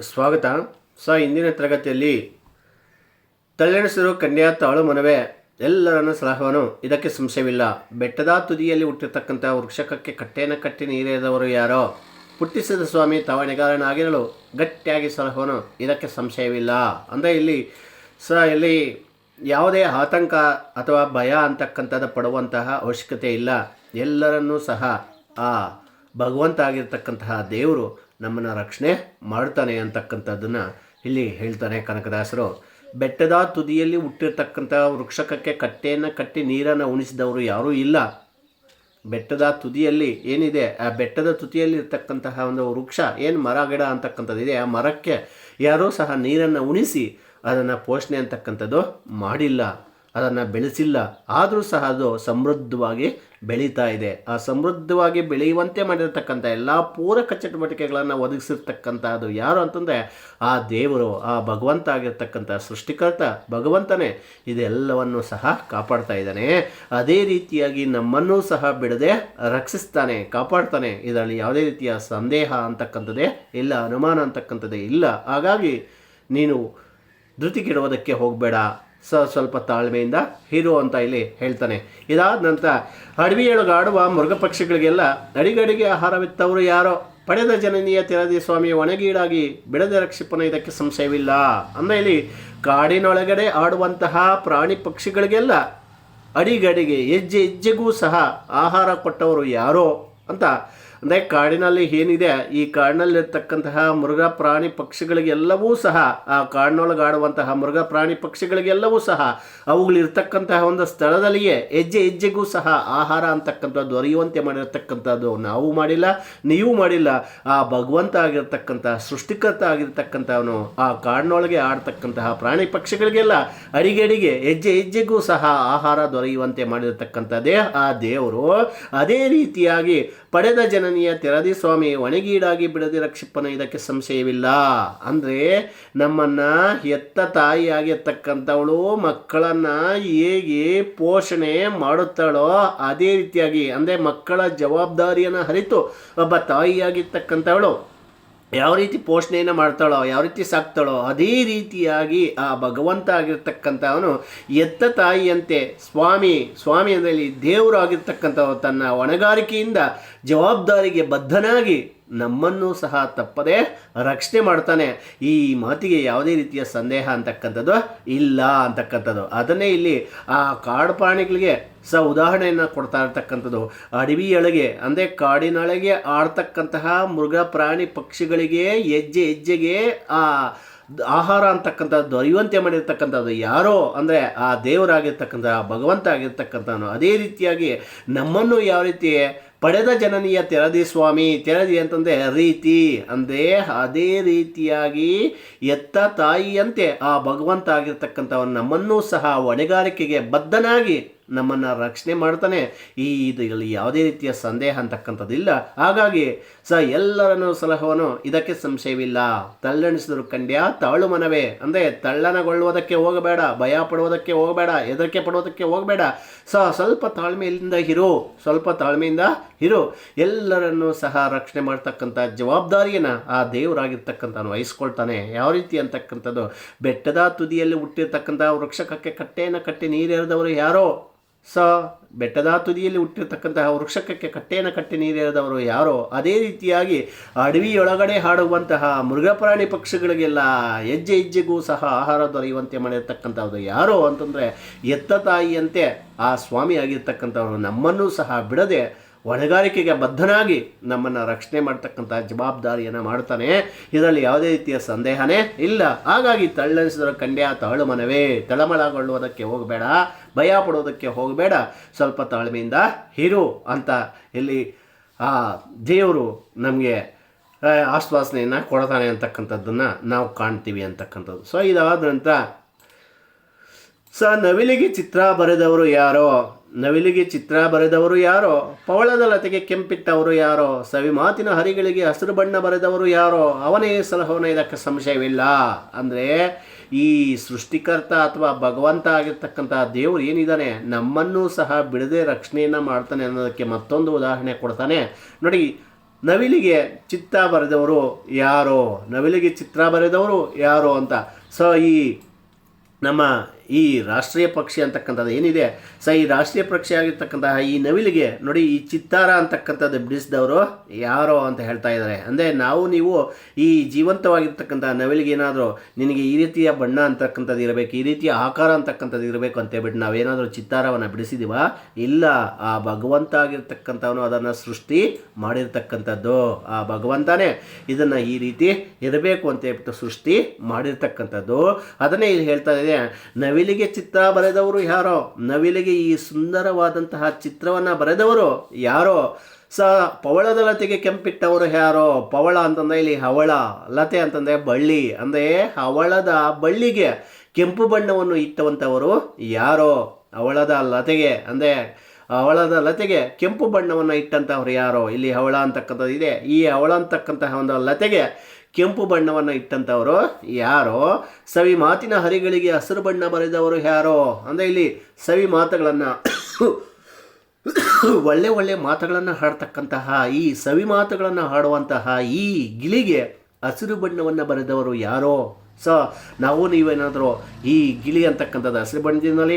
ಸ್ವಾಗತ. ಸ, ಇಂದಿನ ತರಗತಿಯಲ್ಲಿ ತಳ್ಳೆಣಸಿರು, ಕನ್ಯಾ, ತಾಳು, ಮನವೆ, ಎಲ್ಲರನ್ನ ಸಲಹವನು. ಇದಕ್ಕೆ ಸಂಶಯವಿಲ್ಲ. ಬೆಟ್ಟದ ತುದಿಯಲ್ಲಿ ಹುಟ್ಟಿರ್ತಕ್ಕಂಥ ವೃಕ್ಷಕಕ್ಕೆ ಕಟ್ಟೆಯನ್ನು ಕಟ್ಟಿ ನೀರೆದವರು ಯಾರೋ? ಪುಟ್ಟಿಸಿದ ಸ್ವಾಮಿ ತಾವಣೆಗಾರನಾಗಿರಲು ಗಟ್ಟಿಯಾಗಿ ಸಲಹವನು. ಇದಕ್ಕೆ ಸಂಶಯವಿಲ್ಲ. ಅಂದರೆ ಇಲ್ಲಿ, ಸ, ಇಲ್ಲಿ ಯಾವುದೇ ಆತಂಕ ಅಥವಾ ಭಯ ಅಂತಕ್ಕಂಥದ್ದು ಪಡುವಂತಹ ಅವಶ್ಯಕತೆ ಇಲ್ಲ. ಎಲ್ಲರನ್ನೂ ಸಹ ಆ ಭಗವಂತ ಆಗಿರ್ತಕ್ಕಂತಹ ದೇವರು ನಮ್ಮನ್ನು ರಕ್ಷಣೆ ಮಾಡ್ತಾನೆ ಅಂತಕ್ಕಂಥದ್ದನ್ನು ಇಲ್ಲಿ ಹೇಳ್ತಾನೆ ಕನಕದಾಸರು. ಬೆಟ್ಟದ ತುದಿಯಲ್ಲಿ ಹುಟ್ಟಿರ್ತಕ್ಕಂಥ ವೃಕ್ಷಕಕ್ಕೆ ಕಟ್ಟೆಯನ್ನು ಕಟ್ಟಿ ನೀರನ್ನು ಉಣಿಸಿದವರು ಯಾರೂ ಇಲ್ಲ. ಬೆಟ್ಟದ ತುದಿಯಲ್ಲಿ ಏನಿದೆ? ಆ ಬೆಟ್ಟದ ತುದಿಯಲ್ಲಿ ಇರ್ತಕ್ಕಂತಹ ಒಂದು ವೃಕ್ಷ, ಏನು ಮರ, ಗಿಡ ಅಂತಕ್ಕಂಥದ್ದಿದೆ. ಆ ಮರಕ್ಕೆ ಯಾರೂ ಸಹ ನೀರನ್ನು ಉಣಿಸಿ ಅದನ್ನು ಪೋಷಣೆ ಅಂತಕ್ಕಂಥದ್ದು ಮಾಡಿಲ್ಲ, ಅದನ್ನು ಬೆಳೆಸಿಲ್ಲ. ಆದರೂ ಸಹ ಅದು ಸಮೃದ್ಧವಾಗಿ ಬೆಳೀತಾ ಇದೆ. ಆ ಸಮೃದ್ಧವಾಗಿ ಬೆಳೆಯುವಂತೆ ಮಾಡಿರ್ತಕ್ಕಂಥ ಎಲ್ಲ ಪೂರಕ ಚಟುವಟಿಕೆಗಳನ್ನು ಒದಗಿಸಿರ್ತಕ್ಕಂಥದ್ದು ಯಾರು ಅಂತಂದರೆ ಆ ದೇವರು, ಆ ಭಗವಂತ ಆಗಿರ್ತಕ್ಕಂಥ ಸೃಷ್ಟಿಕರ್ತ ಭಗವಂತನೇ. ಇದೆಲ್ಲವನ್ನು ಸಹ ಕಾಪಾಡ್ತಾ ಇದ್ದಾನೆ. ಅದೇ ರೀತಿಯಾಗಿ ನಮ್ಮನ್ನು ಸಹ ಬಿಡದೆ ರಕ್ಷಿಸ್ತಾನೆ, ಕಾಪಾಡ್ತಾನೆ. ಇದರಲ್ಲಿ ಯಾವುದೇ ರೀತಿಯ ಸಂದೇಹ ಅಂತಕ್ಕಂಥದ್ದೇ ಇಲ್ಲ, ಅನುಮಾನ ಅಂತಕ್ಕಂಥದ್ದೇ ಇಲ್ಲ. ಹಾಗಾಗಿ ನೀನು ಧೃತಿಗಿಡುವುದಕ್ಕೆ ಹೋಗಬೇಡ. ಸ ಸ್ವಲ್ಪ ತಾಳ್ಮೆಯಿಂದ ಹೀರೋ ಅಂತ ಇಲ್ಲಿ ಹೇಳ್ತಾನೆ. ಇದಾದ ನಂತರ ಅಡವಿಯೊಳಗಾಡುವ ಮೃಗ ಪಕ್ಷಿಗಳಿಗೆಲ್ಲ ಅಡಿಗಡಿಗೆ ಆಹಾರವಿತ್ತವರು ಯಾರೋ? ಪಡೆದ ಜನನೀಯ ತಿರದಿ ಸ್ವಾಮಿ ಒಣಗೀಡಾಗಿ ಬಿಡದೆ ರಕ್ಷಿಪನ ಇದಕ್ಕೆ ಸಂಶಯವಿಲ್ಲ. ಅಂದರೆ ಇಲ್ಲಿ ಕಾಡಿನೊಳಗಡೆ ಆಡುವಂತಹ ಪ್ರಾಣಿ ಪಕ್ಷಿಗಳಿಗೆಲ್ಲ ಅಡಿಗಡಿಗೆ ಹೆಜ್ಜೆ ಹೆಜ್ಜೆಗೂ ಸಹ ಆಹಾರ ಕೊಟ್ಟವರು ಯಾರೋ? ಅಂತ ಅಂದರೆ ಕಾಡಿನಲ್ಲಿ ಏನಿದೆ, ಈ ಕಾಡಿನಲ್ಲಿರ್ತಕ್ಕಂತಹ ಮೃಗ, ಪ್ರಾಣಿ ಪಕ್ಷಿಗಳಿಗೆಲ್ಲವೂ ಸಹ, ಆ ಕಾಡಿನೊಳಗಾಡುವಂತಹ ಮೃಗ, ಪ್ರಾಣಿ ಪಕ್ಷಿಗಳಿಗೆಲ್ಲವೂ ಸಹ, ಅವುಗಳಿರ್ತಕ್ಕಂತಹ ಒಂದು ಸ್ಥಳದಲ್ಲಿಯೇ ಹೆಜ್ಜೆ ಹೆಜ್ಜೆಗೂ ಸಹ ಆಹಾರ ಅಂತಕ್ಕಂಥದ್ದು ದೊರೆಯುವಂತೆ ಮಾಡಿರ್ತಕ್ಕಂಥದ್ದು ನಾವು ಮಾಡಿಲ್ಲ, ನೀವು ಮಾಡಿಲ್ಲ. ಆ ಭಗವಂತ ಆಗಿರ್ತಕ್ಕಂತಹ ಸೃಷ್ಟಿಕರ್ತ ಆಗಿರ್ತಕ್ಕಂಥವನು, ಆ ಕಾಡಿನೊಳಗೆ ಆಡ್ತಕ್ಕಂತಹ ಪ್ರಾಣಿ ಪಕ್ಷಿಗಳಿಗೆಲ್ಲ ಅಡಿಗೆಡಿಗೆ ಹೆಜ್ಜೆ ಹೆಜ್ಜೆಗೂ ಸಹ ಆಹಾರ ದೊರೆಯುವಂತೆ ಮಾಡಿರ್ತಕ್ಕಂಥದ್ದೇ ಆ ದೇವರು ಅದೇ ರೀತಿಯಾಗಿ ಪಡೆದ ಜನನೀಯ ತೆರದಿ ಸ್ವಾಮಿ, ಒಣಗೀಡಾಗಿ ಬಿಡದಿ ರಕ್ಷಿಪ್ಪನ, ಇದಕ್ಕೆ ಸಂಶಯವಿಲ್ಲ. ಅಂದರೆ ನಮ್ಮನ್ನ ಎತ್ತ ತಾಯಿಯಾಗಿರ್ತಕ್ಕಂಥವಳು ಮಕ್ಕಳನ್ನ ಹೇಗೆ ಪೋಷಣೆ ಮಾಡುತ್ತಾಳೋ ಅದೇ ರೀತಿಯಾಗಿ, ಅಂದರೆ ಮಕ್ಕಳ ಜವಾಬ್ದಾರಿಯನ್ನು ಅರಿತು, ಒಬ್ಬ ತಾಯಿಯಾಗಿರ್ತಕ್ಕಂಥವಳು ಯಾವ ರೀತಿ ಪೋಷಣೆಯನ್ನು ಮಾಡ್ತಾಳೋ, ಯಾವ ರೀತಿ ಸಾಕ್ತಾಳೋ, ಅದೇ ರೀತಿಯಾಗಿ ಆ ಭಗವಂತ ಆಗಿರ್ತಕ್ಕಂಥವನು ಎತ್ತ ತಾಯಿಯಂತೆ ಸ್ವಾಮಿ ಸ್ವಾಮಿ ಅಂದರೆ ದೇವರು ತನ್ನ ಹೊಣೆಗಾರಿಕೆಯಿಂದ ಜವಾಬ್ದಾರಿಗೆ ಬದ್ಧನಾಗಿ ನಮ್ಮನ್ನು ಸಹ ತಪ್ಪದೆ ರಕ್ಷಣೆ ಮಾಡ್ತಾನೆ. ಈ ಮಾತಿಗೆ ಯಾವುದೇ ರೀತಿಯ ಸಂದೇಹ ಅಂತಕ್ಕಂಥದ್ದು ಇಲ್ಲ ಅಂತಕ್ಕಂಥದ್ದು. ಅದನ್ನೇ ಇಲ್ಲಿ ಆ ಕಾಡು ಪ್ರಾಣಿಗಳಿಗೆ ಸ ಉದಾಹರಣೆಯನ್ನು ಕೊಡ್ತಾ ಇರ್ತಕ್ಕಂಥದ್ದು. ಅಡವಿಯೊಳಗೆ ಅಂದರೆ ಕಾಡಿನೊಳಗೆ ಆಡ್ತಕ್ಕಂತಹ ಮೃಗ, ಪ್ರಾಣಿ ಪಕ್ಷಿಗಳಿಗೆ ಹೆಜ್ಜೆ ಹೆಜ್ಜೆಗೆ ಆ ಆಹಾರ ಅಂತಕ್ಕಂಥದ್ದು, ದೊರೆಯುವಂತೆ ಮಾಡಿರ್ತಕ್ಕಂಥದ್ದು ಯಾರೋ, ಅಂದರೆ ಆ ದೇವರಾಗಿರ್ತಕ್ಕಂಥ ಭಗವಂತ ಆಗಿರ್ತಕ್ಕಂಥವನು ಅದೇ ರೀತಿಯಾಗಿ ನಮ್ಮನ್ನು ಯಾವ ರೀತಿ ಪಡೆದ ಜನನೀಯ ತೆರದಿ ಸ್ವಾಮಿ, ತೆರದಿ ಅಂತಂದರೆ ರೀತಿ, ಅಂದರೆ ಅದೇ ರೀತಿಯಾಗಿ ಎತ್ತ ತಾಯಿಯಂತೆ ಆ ಭಗವಂತ ಆಗಿರ್ತಕ್ಕಂಥವನು ನಮ್ಮನ್ನು ಸಹ ಹೊಣೆಗಾರಿಕೆಗೆ ಬದ್ಧನಾಗಿ ನಮ್ಮನ್ನು ರಕ್ಷಣೆ ಮಾಡ್ತಾನೆ. ಈ ಇದರಲ್ಲಿ ಯಾವುದೇ ರೀತಿಯ ಸಂದೇಹ ಅಂತಕ್ಕಂಥದ್ದಿಲ್ಲ. ಹಾಗಾಗಿ ಸ ಎಲ್ಲರನ್ನು ಸಲಹವನು ಇದಕ್ಕೆ ಸಂಶಯವಿಲ್ಲ. ತಲ್ಲಣಿಸಿದರು ಕಂಡ್ಯ ತಾಳು ಮನವೇ. ಅಂದರೆ ತಳ್ಳನಗೊಳ್ಳುವುದಕ್ಕೆ ಹೋಗಬೇಡ ಭಯ ಪಡುವುದಕ್ಕೆ ಹೋಗಬೇಡ, ಹೆದರಿಕೆ ಪಡುವುದಕ್ಕೆ ಹೋಗಬೇಡ. ಸ ಸ್ವಲ್ಪ ತಾಳ್ಮೆಯಿಂದ ಇರು, ಸ್ವಲ್ಪ ತಾಳ್ಮೆಯಿಂದ ಇರು. ಎಲ್ಲರನ್ನೂ ಸಹ ರಕ್ಷಣೆ ಮಾಡ್ತಕ್ಕಂಥ ಜವಾಬ್ದಾರಿಯನ್ನು ಆ ದೇವರಾಗಿರ್ತಕ್ಕಂಥನು ವಹಿಸ್ಕೊಳ್ತಾನೆ. ಯಾವ ರೀತಿ ಅಂತಕ್ಕಂಥದ್ದು, ಬೆಟ್ಟದ ತುದಿಯಲ್ಲಿ ಹುಟ್ಟಿರ್ತಕ್ಕಂಥ ವೃಕ್ಷಕಕ್ಕೆ ಕಟ್ಟೆಯನ್ನು ಕಟ್ಟಿ ನೀರೆರೆದವರು ಯಾರೋ? ಸ ಬೆಟ್ಟದ ತುದಿಯಲ್ಲಿ ಹುಟ್ಟಿರ್ತಕ್ಕಂತಹ ವೃಕ್ಷಕಕ್ಕೆ ಕಟ್ಟೆಯನ್ನು ಕಟ್ಟಿ ನೀರಿರದವರು ಯಾರೋ ಅದೇ ರೀತಿಯಾಗಿ ಅಡವಿಯೊಳಗಡೆ ಹಾಡುವಂತಹ ಮೃಗಪ್ರಾಣಿ ಪಕ್ಷಿಗಳಿಗೆಲ್ಲ ಹೆಜ್ಜೆ ಹೆಜ್ಜೆಗೂ ಸಹ ಆಹಾರ ದೊರೆಯುವಂತೆ ಮಾಡಿರ್ತಕ್ಕಂಥವ್ರು ಯಾರೋ ಅಂತಂದರೆ ಎತ್ತ ತಾಯಿಯಂತೆ ಆ ಸ್ವಾಮಿ ಆಗಿರ್ತಕ್ಕಂಥವ್ರು ನಮ್ಮನ್ನೂ ಸಹ ಬಿಡದೆ ಹೊಣೆಗಾರಿಕೆಗೆ ಬದ್ಧನಾಗಿ ನಮ್ಮನ್ನು ರಕ್ಷಣೆ ಮಾಡ್ತಕ್ಕಂಥ ಜವಾಬ್ದಾರಿಯನ್ನು ಮಾಡ್ತಾನೆ. ಇದರಲ್ಲಿ ಯಾವುದೇ ರೀತಿಯ ಸಂದೇಹನೇ ಇಲ್ಲ. ಹಾಗಾಗಿ ತಳ್ಳನಿಸಿದ ಕಂಡ್ಯ ತಾಳು ಮನವೇ. ತಳಮಳಗೊಳ್ಳುವುದಕ್ಕೆ ಹೋಗಬೇಡ. ಭಯ ಪಡೋದಕ್ಕೆ ಹೋಗಬೇಡ. ಸ್ವಲ್ಪ ತಾಳ್ಮೆಯಿಂದ ಇರು ಅಂತ ಇಲ್ಲಿ ಆ ದೇವರು ನಮಗೆ ಆಶ್ವಾಸನೆಯನ್ನು ಕೊಡ್ತಾನೆ ಅಂತಕ್ಕಂಥದ್ದನ್ನು ನಾವು ಕಾಣ್ತೀವಿ ಅಂತಕ್ಕಂಥದ್ದು. ಸೊ ಇದಾದ ನಂತರ ಸ ನವಿಲಿಗೆ ಚಿತ್ರ ಬರೆದವರು ಯಾರೋ? ನವಿಲಿಗೆ ಚಿತ್ರ ಬರೆದವರು ಯಾರೋ? ಪವಳದ ಲತೆಗೆ ಕೆಂಪಿಟ್ಟವರು ಯಾರೋ? ಸವಿ ಮಾತಿನ ಹರಿಗಳಿಗೆ ಹಸಿರು ಬಣ್ಣ ಬರೆದವರು ಯಾರೋ? ಅವನೇ ಸಲಹೋನ, ಇದಕ್ಕೆ ಸಂಶಯವಿಲ್ಲ. ಅಂದರೆ ಈ ಸೃಷ್ಟಿಕರ್ತ ಅಥವಾ ಭಗವಂತ ಆಗಿರ್ತಕ್ಕಂಥ ದೇವರು ಏನಿದ್ದಾನೆ ನಮ್ಮನ್ನೂ ಸಹ ಬಿಡದೆ ರಕ್ಷಣೆಯನ್ನು ಮಾಡ್ತಾನೆ ಅನ್ನೋದಕ್ಕೆ ಮತ್ತೊಂದು ಉದಾಹರಣೆ ಕೊಡ್ತಾನೆ. ನೋಡಿ, ನವಿಲಿಗೆ ಚಿತ್ತ ಬರೆದವರು ಯಾರೋ? ನವಿಲಿಗೆ ಚಿತ್ರ ಬರೆದವರು ಯಾರೋ ಅಂತ. ಸೊ ಈ ನಮ್ಮ ಈ ರಾಷ್ಟ್ರೀಯ ಪಕ್ಷಿ ಅಂತಕ್ಕಂಥದ್ದು ಏನಿದೆ? ಸ, ಈ ರಾಷ್ಟ್ರೀಯ ಪಕ್ಷಿ ಆಗಿರ್ತಕ್ಕಂತಹ ಈ ನವಿಲಿಗೆ ನೋಡಿ, ಈ ಚಿತ್ತಾರ ಅಂತಕ್ಕಂಥದ್ದು ಬಿಡಿಸಿದವರು ಯಾರೋ ಅಂತ ಹೇಳ್ತಾ ಇದ್ದಾರೆ. ಅಂದರೆ ನಾವು, ನೀವು ಈ ಜೀವಂತವಾಗಿರ್ತಕ್ಕಂಥ ನವಿಲಿಗೆ ಏನಾದರೂ ನಿನಗೆ ಈ ರೀತಿಯ ಬಣ್ಣ ಅಂತಕ್ಕಂಥದ್ದು ಇರಬೇಕು, ಈ ರೀತಿಯ ಆಕಾರ ಅಂತಕ್ಕಂಥದ್ದು ಇರಬೇಕು ಅಂತ ಹೇಳ್ಬಿಟ್ಟು ನಾವೇನಾದರೂ ಚಿತ್ತಾರವನ್ನು ಬಿಡಿಸಿದೀವ? ಇಲ್ಲ, ಆ ಭಗವಂತ ಆಗಿರ್ತಕ್ಕಂಥವನು ಅದನ್ನು ಸೃಷ್ಟಿ ಮಾಡಿರ್ತಕ್ಕಂಥದ್ದು. ಆ ಭಗವಂತನೇ ಇದನ್ನು ಈ ರೀತಿ ಇರಬೇಕು ಅಂತ ಹೇಳ್ಬಿಟ್ಟು ಸೃಷ್ಟಿ ಮಾಡಿರ್ತಕ್ಕಂಥದ್ದು. ಅದನ್ನೇ ಇಲ್ಲಿ ಹೇಳ್ತಾ ಇದೆ ನವಿಲಿಗೆ ಚಿತ್ರ ಬರೆದವರು ಯಾರೋ? ನವಿಲಿಗೆ ಈ ಸುಂದರವಾದಂತಹ ಚಿತ್ರವನ್ನು ಬರೆದವರು ಯಾರೋ? ಸ, ಪವಳದ ಲತೆಗೆ ಕೆಂಪಿಟ್ಟವರು ಯಾರೋ? ಪವಳ ಅಂತಂದರೆ ಇಲ್ಲಿ ಹವಳ, ಲತೆ ಅಂತಂದರೆ ಬಳ್ಳಿ, ಅಂದರೆ ಹವಳದ ಬಳ್ಳಿಗೆ ಕೆಂಪು ಬಣ್ಣವನ್ನು ಇಟ್ಟವಂಥವರು ಯಾರೋ? ಹವಳದ ಲತೆಗೆ, ಅಂದರೆ ಹವಳದ ಲತೆಗೆ ಕೆಂಪು ಬಣ್ಣವನ್ನು ಇಟ್ಟಂತಹವ್ರು ಯಾರೋ? ಇಲ್ಲಿ ಹವಳ ಅಂತಕ್ಕಂಥದ್ದು ಇದೆ. ಈ ಹವಳ ಅಂತಕ್ಕಂತಹ ಒಂದು ಲತೆಗೆ ಕೆಂಪು ಬಣ್ಣವನ್ನು ಇಟ್ಟಂಥವರು ಯಾರೋ? ಸವಿ ಮಾತಿನ ಹರಿಗಳಿಗೆ ಹಸಿರು ಬಣ್ಣ ಬರೆದವರು ಯಾರೋ? ಅಂದರೆ ಇಲ್ಲಿ ಸವಿ ಮಾತುಗಳನ್ನು ಒಳ್ಳೆ ಒಳ್ಳೆ ಮಾತುಗಳನ್ನು ಹಾಡ್ತಕ್ಕಂತಹ ಈ ಸವಿ ಮಾತುಗಳನ್ನು ಹಾಡುವಂತಹ ಈ ಗಿಳಿಗೆ ಹಸಿರು ಬಣ್ಣವನ್ನು ಬರೆದವರು ಯಾರೋ? ಸೊ ನಾವು ನೀವೇನಾದರೂ ಈ ಗಿಳಿ ಅಂತಕ್ಕಂಥದ್ದು ಹಸಿರು ಬಣ್ಣದಿಂದಲೇ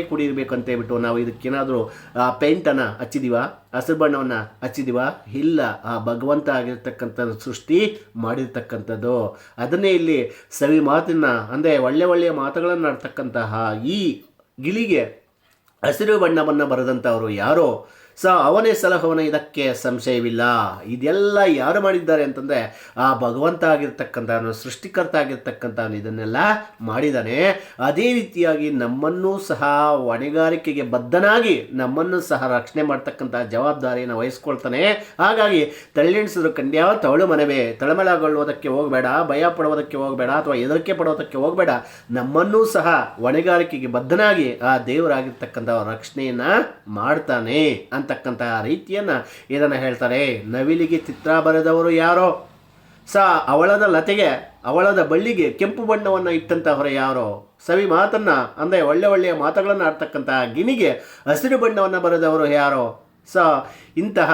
ಅಂತ ಹೇಳ್ಬಿಟ್ಟು ನಾವು ಇದಕ್ಕೇನಾದರೂ, ಆ ಪೇಂಟನ್ನು ಹಚ್ಚಿದೀವ? ಹಸಿರು ಬಣ್ಣವನ್ನು ಹಚ್ಚಿದೀವ? ಇಲ್ಲ, ಆ ಭಗವಂತ ಆಗಿರ್ತಕ್ಕಂಥ ಸೃಷ್ಟಿ ಮಾಡಿರ್ತಕ್ಕಂಥದ್ದು. ಅದನ್ನೇ ಇಲ್ಲಿ ಸವಿ ಮಾತನ್ನು ಅಂದರೆ ಒಳ್ಳೆ ಒಳ್ಳೆಯ ಮಾತುಗಳನ್ನು ಆಡ್ತಕ್ಕಂತಹ ಈ ಗಿಳಿಗೆ ಹಸಿರು ಬಣ್ಣವನ್ನು ಬರೆದಂಥವರು ಯಾರೋ ಸ ಅವನೇ ಸಲಹವನ, ಇದಕ್ಕೆ ಸಂಶಯವಿಲ್ಲ. ಇದೆಲ್ಲ ಯಾರು ಮಾಡಿದ್ದಾರೆ ಅಂತಂದರೆ, ಆ ಭಗವಂತ ಆಗಿರ್ತಕ್ಕಂಥವನು, ಸೃಷ್ಟಿಕರ್ತ ಆಗಿರ್ತಕ್ಕಂಥವನು ಇದನ್ನೆಲ್ಲ ಮಾಡಿದ್ದಾನೆ ಅದೇ ರೀತಿಯಾಗಿ ನಮ್ಮನ್ನೂ ಸಹ ಹೊಣೆಗಾರಿಕೆಗೆ ಬದ್ಧನಾಗಿ ನಮ್ಮನ್ನು ಸಹ ರಕ್ಷಣೆ ಮಾಡ್ತಕ್ಕಂಥ ಜವಾಬ್ದಾರಿಯನ್ನು ವಹಿಸ್ಕೊಳ್ತಾನೆ. ಹಾಗಾಗಿ ತಳ್ಳೆಣಿಸಿದ್ರು ಕಂಡ್ಯಾವ ತವಳು ಮನವೇ. ತಳಮಳಗೊಳ್ಳುವುದಕ್ಕೆ ಹೋಗಬೇಡ, ಭಯ ಪಡುವುದಕ್ಕೆ ಹೋಗಬೇಡ, ಅಥವಾ ಹೆದರಿಕೆ ಪಡೋದಕ್ಕೆ ಹೋಗಬೇಡ. ನಮ್ಮನ್ನೂ ಸಹ ಹೊಣೆಗಾರಿಕೆಗೆ ಬದ್ಧನಾಗಿ ಆ ದೇವರಾಗಿರ್ತಕ್ಕಂಥ ರಕ್ಷಣೆಯನ್ನು ಮಾಡ್ತಾನೆ ಅಂತಕ್ಕಂತಹ ರೀತಿಯನ್ನು ಇದನ್ನು ಹೇಳ್ತಾರೆ. ನವಿಲಿಗೆ ಚಿತ್ರ ಬರೆದವರು ಯಾರೋ? ಸ, ಅವಳದ ಲತೆಗೆ, ಅವಳದ ಬಳ್ಳಿಗೆ ಕೆಂಪು ಬಣ್ಣವನ್ನು ಇಟ್ಟಂತಹವರು ಯಾರೋ? ಸವಿ ಮಾತನ್ನು, ಅಂದರೆ ಒಳ್ಳೆ ಒಳ್ಳೆಯ ಮಾತುಗಳನ್ನು ಆಡ್ತಕ್ಕಂತಹ ಗಿಣಿಗೆ ಹಸಿರು ಬಣ್ಣವನ್ನು ಬರೆದವರು ಯಾರೋ? ಸ, ಇಂತಹ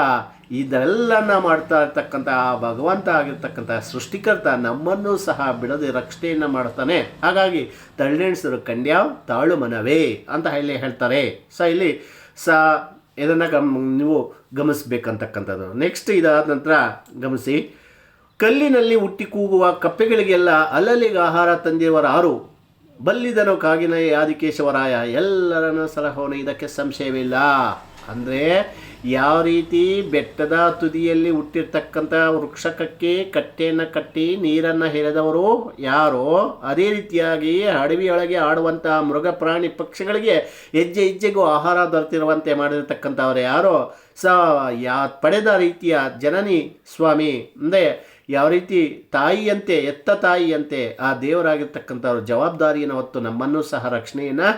ಇದೆಲ್ಲನ ಮಾಡ್ತಾ ಇರ್ತಕ್ಕಂತಹ ಭಗವಂತ ಆಗಿರ್ತಕ್ಕಂತಹ ಸೃಷ್ಟಿಕರ್ತ ನಮ್ಮನ್ನು ಸಹ ಬಿಡದೆ ರಕ್ಷಣೆಯನ್ನು ಮಾಡ್ತಾನೆ. ಹಾಗಾಗಿ ತಳ್ಳೆಣಸರು ಕಂಡ್ಯಾವ್ ತಾಳು ಮನವೇ ಅಂತ ಇಲ್ಲಿ ಹೇಳ್ತಾರೆ. ಸ, ಇಲ್ಲಿ ಸ ಇದನ್ನು ಗಮ್, ನೀವು ಗಮನಿಸ್ಬೇಕಂತಕ್ಕಂಥದ್ದು. ನೆಕ್ಸ್ಟ್ ಇದಾದ ನಂತರ ಗಮನಿಸಿ, ಕಲ್ಲಿನಲ್ಲಿ ಹುಟ್ಟಿ ಕೂಗುವ ಕಪ್ಪೆಗಳಿಗೆಲ್ಲ ಅಲ್ಲಲ್ಲಿಗೆ ಆಹಾರ ತಂದಿರುವರಾರು ಬಲ್ಲಿದನು ಕಾಗಿನ ಆದಿಕೇಶವರಾಯ. ಎಲ್ಲರನ್ನ ಸಲಹೋನು ಇದಕ್ಕೆ ಸಂಶಯವಿಲ್ಲ. ಅಂದರೆ ಯಾವ ರೀತಿ ಬೆಟ್ಟದ ತುದಿಯಲ್ಲಿ ಹುಟ್ಟಿರ್ತಕ್ಕಂಥ ವೃಕ್ಷಕಕ್ಕೆ ಕಟ್ಟೆಯನ್ನು ಕಟ್ಟಿ ನೀರನ್ನು ಹೆರೆದವರು ಯಾರೋ, ಅದೇ ರೀತಿಯಾಗಿ ಅಡವಿಯೊಳಗೆ ಆಡುವಂತಹ ಮೃಗ ಪ್ರಾಣಿ ಪಕ್ಷಿಗಳಿಗೆ ಹೆಜ್ಜೆ ಹೆಜ್ಜೆಗೂ ಆಹಾರ ದೊರೆತಿರುವಂತೆ ಮಾಡಿರ್ತಕ್ಕಂಥವ್ರು ಯಾರೋ, ಸ, ಯಾ, ಪಡೆದ ರೀತಿಯ ಜನನಿ ಸ್ವಾಮಿ, ಅಂದರೆ ಯಾವ ರೀತಿ ತಾಯಿಯಂತೆ, ಎತ್ತ ತಾಯಿಯಂತೆ ಆ ದೇವರಾಗಿರ್ತಕ್ಕಂಥವ್ರ ಜವಾಬ್ದಾರಿಯನ್ನು ಹೊತ್ತು ನಮ್ಮನ್ನು ಸಹ ರಕ್ಷಣೆಯನ್ನು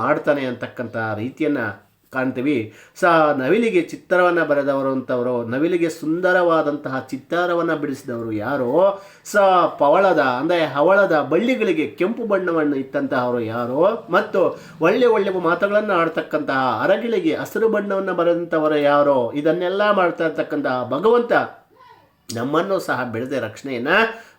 ಮಾಡ್ತಾನೆ ಅಂತಕ್ಕಂಥ ರೀತಿಯನ್ನು ಕಾಣ್ತೀವಿ. ಸ ನವಿಲಿಗೆ ಚಿತ್ರವನ್ನು ಬರೆದವರು ಅಂತವರು, ನವಿಲಿಗೆ ಸುಂದರವಾದಂತಹ ಚಿತ್ತಾರವನ್ನು ಬಿಡಿಸಿದವರು ಯಾರೋ, ಸ ಪವಳದ, ಅಂದರೆ ಹವಳದ ಬಳ್ಳಿಗಳಿಗೆ ಕೆಂಪು ಬಣ್ಣವನ್ನು ಇಟ್ಟಂತಹವರು ಯಾರೋ, ಮತ್ತು ಒಳ್ಳೆ ಒಳ್ಳೆ ಮಾತುಗಳನ್ನು ಆಡ್ತಕ್ಕಂತಹ ಅರಗಿಳಿಗೆ ಹಸಿರು ಬಣ್ಣವನ್ನು ಬರೆದಂಥವರು ಯಾರೋ, ಇದನ್ನೆಲ್ಲ ಮಾಡ್ತಾ ಇರ್ತಕ್ಕಂತಹ ಭಗವಂತ ನಮ್ಮನ್ನು ಸಹ ಬೆಳೆದ ರಕ್ಷಣೆಯನ್ನು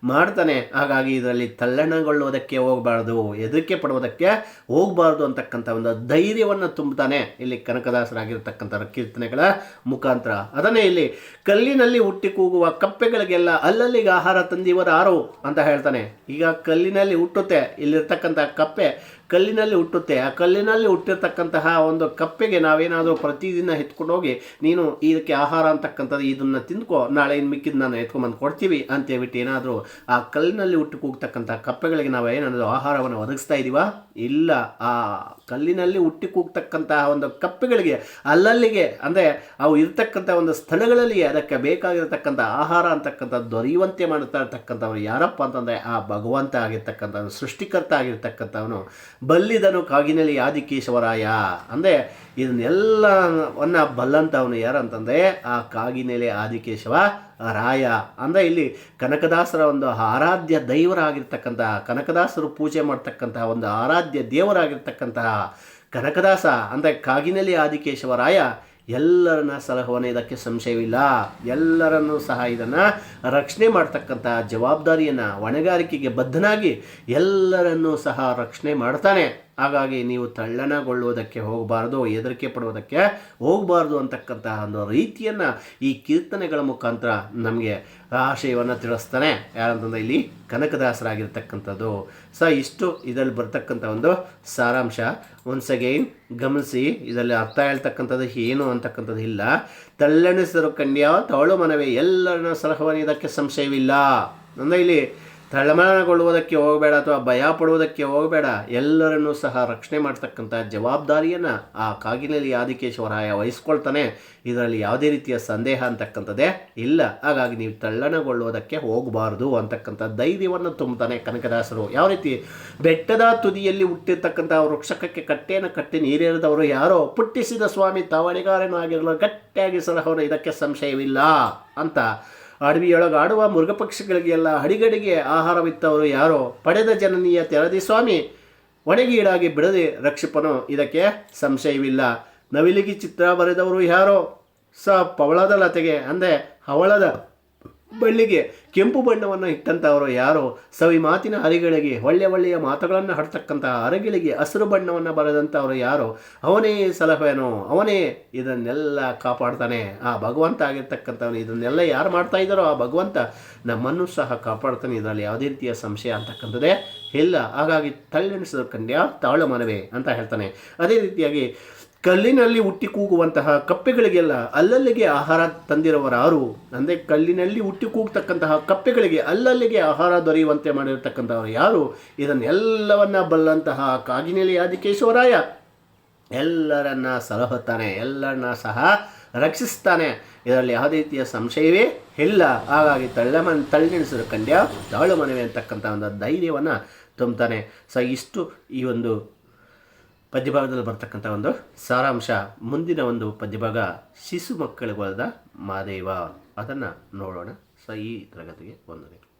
ಮಾಡ್ತಾನೆ. ಹಾಗಾಗಿ ಇದರಲ್ಲಿ ತಲ್ಲಣಗೊಳ್ಳುವುದಕ್ಕೆ ಹೋಗಬಾರ್ದು ಎದುರಿಕೆ ಪಡುವುದಕ್ಕೆ ಹೋಗಬಾರ್ದು ಅಂತಕ್ಕಂಥ ಒಂದು ಧೈರ್ಯವನ್ನು ತುಂಬುತ್ತಾನೆ ಇಲ್ಲಿ ಕನಕದಾಸರಾಗಿರ್ತಕ್ಕಂಥ ಕೀರ್ತನೆಗಳ ಮುಖಾಂತರ. ಅದನ್ನೇ ಇಲ್ಲಿ, ಕಲ್ಲಿನಲ್ಲಿ ಹುಟ್ಟಿ ಕೂಗುವ ಕಪ್ಪೆಗಳಿಗೆಲ್ಲ ಅಲ್ಲಲ್ಲಿಗೆ ಆಹಾರ ತಂದಿವರು ಯಾರು ಅಂತ ಹೇಳ್ತಾನೆ. ಈಗ ಕಲ್ಲಿನಲ್ಲಿ ಹುಟ್ಟುತ್ತೆ, ಇಲ್ಲಿರ್ತಕ್ಕಂಥ ಕಪ್ಪೆ ಕಲ್ಲಿನಲ್ಲಿ ಹುಟ್ಟುತ್ತೆ. ಆ ಕಲ್ಲಿನಲ್ಲಿ ಹುಟ್ಟಿರ್ತಕ್ಕಂತಹ ಒಂದು ಕಪ್ಪೆಗೆ ನಾವೇನಾದರೂ ಪ್ರತಿದಿನ ಎತ್ಕೊಂಡು ಹೋಗಿ ನೀನು ಇದಕ್ಕೆ ಆಹಾರ ಅಂತಕ್ಕಂಥದ್ದು ಇದನ್ನು ತಿಂದ್ಕೊ, ನಾಳೆ ಇನ್ನು ಮಿಕ್ಕಿದ್ದು ನಾನು ಎತ್ಕೊಂಡ್ಬಂದು ಕೊಡ್ತೀವಿ ಅಂತ ಹೇಳ್ಬಿಟ್ಟು ಏನಾದರೂ ಆ ಕಲ್ಲಿನಲ್ಲಿ ಹುಟ್ಟು ಕೂಗ್ತಕ್ಕಂಥ ಕಪ್ಪೆಗಳಿಗೆ ನಾವು ಏನಾದರೂ ಆಹಾರವನ್ನು ಒದಗಿಸ್ತಾ ಇದ್ದೀವಾ ಇಲ್ಲ. ಆ ಕಲ್ಲಿನಲ್ಲಿ ಹುಟ್ಟಿ ಕೂಗ್ತಕ್ಕಂತಹ ಒಂದು ಕಪ್ಪೆಗಳಿಗೆ ಅಲ್ಲಲ್ಲಿಗೆ, ಅಂದರೆ ಅವು ಇರ್ತಕ್ಕಂಥ ಒಂದು ಸ್ಥಳಗಳಲ್ಲಿ ಅದಕ್ಕೆ ಬೇಕಾಗಿರತಕ್ಕಂಥ ಆಹಾರ ಅಂತಕ್ಕಂಥದ್ದು ದೊರೆಯುವಂತೆ ಮಾಡ್ತಾ ಇರ್ತಕ್ಕಂಥವ್ರು ಯಾರಪ್ಪ ಅಂತಂದರೆ, ಆ ಭಗವಂತ ಆಗಿರ್ತಕ್ಕಂಥ ಸೃಷ್ಟಿಕರ್ತ ಆಗಿರ್ತಕ್ಕಂಥವನು. ಬಲ್ಲಿದನು ಕಾಗಿನಲ್ಲಿ ಆದಿಕೇಶವರಾಯ. ಅಂದರೆ ಇದನ್ನೆಲ್ಲವನ್ನ ಬಲ್ಲಂಥವನು ಯಾರಂತಂದರೆ ಆ ಕಾಗಿನೆಲೆ ಆದಿಕೇಶವ ರಾಯ. ಅಂದರೆ ಇಲ್ಲಿ ಕನಕದಾಸರ ಒಂದು ಆರಾಧ್ಯ ದೈವರಾಗಿರ್ತಕ್ಕಂತಹ, ಕನಕದಾಸರು ಪೂಜೆ ಮಾಡ್ತಕ್ಕಂತಹ ಒಂದು ಆರಾಧ್ಯ ದೇವರಾಗಿರ್ತಕ್ಕಂತಹ ಕನಕದಾಸ, ಅಂದರೆ ಕಾಗಿನೆಲೆ ಆದಿಕೇಶವರಾಯ ಎಲ್ಲರನ್ನ ಸಲಹವನ್ನು ಇದಕ್ಕೆ ಸಂಶಯವಿಲ್ಲ. ಎಲ್ಲರನ್ನೂ ಸಹ ಇದನ್ನು ರಕ್ಷಣೆ ಮಾಡ್ತಕ್ಕಂಥ ಜವಾಬ್ದಾರಿಯನ್ನು, ಹೊಣೆಗಾರಿಕೆಗೆ ಬದ್ಧನಾಗಿ ಎಲ್ಲರನ್ನೂ ಸಹ ರಕ್ಷಣೆ ಮಾಡ್ತಾನೆ. ಹಾಗಾಗಿ ನೀವು ತಳ್ಳಣಗೊಳ್ಳುವುದಕ್ಕೆ ಹೋಗಬಾರ್ದು, ಹೆದರಿಕೆ ಪಡುವುದಕ್ಕೆ ಹೋಗಬಾರ್ದು ಅಂತಕ್ಕಂತಹ ಒಂದು ರೀತಿಯನ್ನು ಈ ಕೀರ್ತನೆಗಳ ಮುಖಾಂತರ ನಮಗೆ ಆಶಯವನ್ನು ತಿಳಿಸ್ತಾನೆ. ಯಾರಂತಂದ್ರೆ ಇಲ್ಲಿ ಕನಕದಾಸರಾಗಿರ್ತಕ್ಕಂಥದ್ದು. ಸೊ ಇಷ್ಟು ಇದರಲ್ಲಿ ಬರ್ತಕ್ಕಂಥ ಒಂದು ಸಾರಾಂಶ. ಒನ್ಸ್ ಅಗೈನ್ ಗಮನಿಸಿ, ಇದರಲ್ಲಿ ಅರ್ಥ ಹೇಳ್ತಕ್ಕಂಥದ್ದು ಏನು ಅಂತಕ್ಕಂಥದ್ದು ಇಲ್ಲ. ತಳ್ಳಣಿಸಿದರು ಕನ್ಯಾ ತಾಳು ಮನವೇ, ಎಲ್ಲರನ್ನ ಸಲಹವನ್ನು ಇದಕ್ಕೆ ಸಂಶಯವಿಲ್ಲ. ಅಂದರೆ ಇಲ್ಲಿ ತಳಮಳಗೊಳ್ಳುವುದಕ್ಕೆ ಹೋಗಬೇಡ ಅಥವಾ ಭಯ ಪಡುವುದಕ್ಕೆ ಹೋಗಬೇಡ, ಎಲ್ಲರನ್ನೂ ಸಹ ರಕ್ಷಣೆ ಮಾಡ್ತಕ್ಕಂಥ ಜವಾಬ್ದಾರಿಯನ್ನು ಆ ಕಾಗಿನಲ್ಲಿ ಆದಿಕೇಶ್ವರಾಯ ವಹಿಸ್ಕೊಳ್ತಾನೆ. ಇದರಲ್ಲಿ ಯಾವುದೇ ರೀತಿಯ ಸಂದೇಹ ಅಂತಕ್ಕಂಥದ್ದೇ ಇಲ್ಲ. ಹಾಗಾಗಿ ನೀವು ತಳ್ಳಣಗೊಳ್ಳುವುದಕ್ಕೆ ಹೋಗಬಾರ್ದು ಅಂತಕ್ಕಂಥ ಧೈರ್ಯವನ್ನು ತುಂಬುತ್ತಾನೆ ಕನಕದಾಸರು. ಯಾವ ರೀತಿ ಬೆಟ್ಟದ ತುದಿಯಲ್ಲಿ ಹುಟ್ಟಿರ್ತಕ್ಕಂಥ ವೃಕ್ಷಕಕ್ಕೆ ಕಟ್ಟೆಯನ್ನು ಕಟ್ಟಿ ನೀರೇರಿದವರು ಯಾರೋ, ಪುಟ್ಟಿಸಿದ ಸ್ವಾಮಿ ತವಣಿಗಾರನೂ ಆಗಿರಲು ಗಟ್ಟಿಯಾಗಿ ಸಲಹವರು ಇದಕ್ಕೆ ಸಂಶಯವಿಲ್ಲ ಅಂತ ಅಡವಿಯೊಳಗೆ ಆಡುವ ಮೃಗಪಕ್ಷಿಗಳಿಗೆಲ್ಲ ಹಡಿಗಡಿಗೆ ಆಹಾರವಿತ್ತವರು ಯಾರೋ? ಪಡೆದ ಜನನೀಯ ತೆರದಿ ಸ್ವಾಮಿ. ಒಣಗೀಡಾಗಿ ಬಿಡದೆ ರಕ್ಷಿಪನು. ಇದಕ್ಕೆ ಸಂಶಯವಿಲ್ಲ. ನವಿಲಿಗಿ ಚಿತ್ರ ಬರೆದವರು ಯಾರೋ? ಸ ಪವಳದ ಲತೆಗೆ. ಅಂದರೆ ಹವಳದ ಬಳ್ಳಿಗೆ ಕೆಂಪು ಬಣ್ಣವನ್ನು ಇಟ್ಟಂಥವರು ಯಾರೋ ಸವಿ ಮಾತಿನ ಹರಿಗಳಿಗೆ ಒಳ್ಳೆ ಒಳ್ಳೆಯ ಮಾತುಗಳನ್ನು ಹಾಡ್ತಕ್ಕಂತಹ ಹರಗಿಳಿಗೆ ಹಸಿರು ಬಣ್ಣವನ್ನು ಬರೆದಂಥವರು ಯಾರೋ, ಅವನೇ ಸಲಹೆನೋ ಅವನೇ ಇದನ್ನೆಲ್ಲ ಕಾಪಾಡ್ತಾನೆ. ಆ ಭಗವಂತ ಆಗಿರ್ತಕ್ಕಂಥವನು ಇದನ್ನೆಲ್ಲ ಯಾರು ಮಾಡ್ತಾ ಇದ್ದಾರೋ ಆ ಭಗವಂತ ನಮ್ಮನ್ನು ಸಹ ಕಾಪಾಡ್ತಾನೆ. ಇದರಲ್ಲಿ ಯಾವುದೇ ರೀತಿಯ ಸಂಶಯ ಅಂತಕ್ಕಂಥದ್ದೇ ಇಲ್ಲ. ಹಾಗಾಗಿ ತಳ್ಳೆಣಿಸಿದ ಕನ್ಯಾ ತಾಳು ಮನವೇ ಅಂತ ಹೇಳ್ತಾನೆ. ಅದೇ ರೀತಿಯಾಗಿ ಕಲ್ಲಿನಲ್ಲಿ ಹುಟ್ಟಿ ಕೂಗುವಂತಹ ಕಪ್ಪೆಗಳಿಗೆಲ್ಲ ಅಲ್ಲಲ್ಲಿಗೆ ಆಹಾರ ತಂದಿರುವರಾರು ಅಂದರೆ ಕಲ್ಲಿನಲ್ಲಿ ಹುಟ್ಟಿ ಕೂಗ್ತಕ್ಕಂತಹ ಕಪ್ಪೆಗಳಿಗೆ ಅಲ್ಲಲ್ಲಿಗೆ ಆಹಾರ ದೊರೆಯುವಂತೆ ಮಾಡಿರತಕ್ಕಂಥವರು ಯಾರು? ಇದನ್ನೆಲ್ಲವನ್ನ ಬಲ್ಲಂತಹ ಕಾಗಿನೆಲೆ ಆದಿಕೇಶ್ವರಾಯ. ಎಲ್ಲರನ್ನ ಸಲಹುತ್ತಾನೆ, ಎಲ್ಲರನ್ನ ಸಹ ರಕ್ಷಿಸ್ತಾನೆ. ಇದರಲ್ಲಿ ಯಾವುದೇ ರೀತಿಯ ಸಂಶಯವೇ ಇಲ್ಲ. ಹಾಗಾಗಿ ತಳ್ಳಮನ್ ತಳ್ಳೆಣಿಸಿದ ಕಂಡ್ಯ ತಾಳು ಮನವಿ ಅಂತಕ್ಕಂಥ ಒಂದು ಧೈರ್ಯವನ್ನು ತುಂಬುತ್ತಾನೆ ಸೊ ಇಷ್ಟು ಈ ಒಂದು ಪದ್ಯಭಾಗದಲ್ಲಿ ಬರ್ತಕ್ಕಂಥ ಒಂದು ಸಾರಾಂಶ, ಮುಂದಿನ ಒಂದು ಪದ್ಯಭಾಗ ಶಿಶು ಮಕ್ಕಳಿಗೊಳದ ಮಾದೇವ. ಅದನ್ನು ನೋಡೋಣ. ಸೊ ಈ ತರಗತಿಗೆ ವಂದನೆ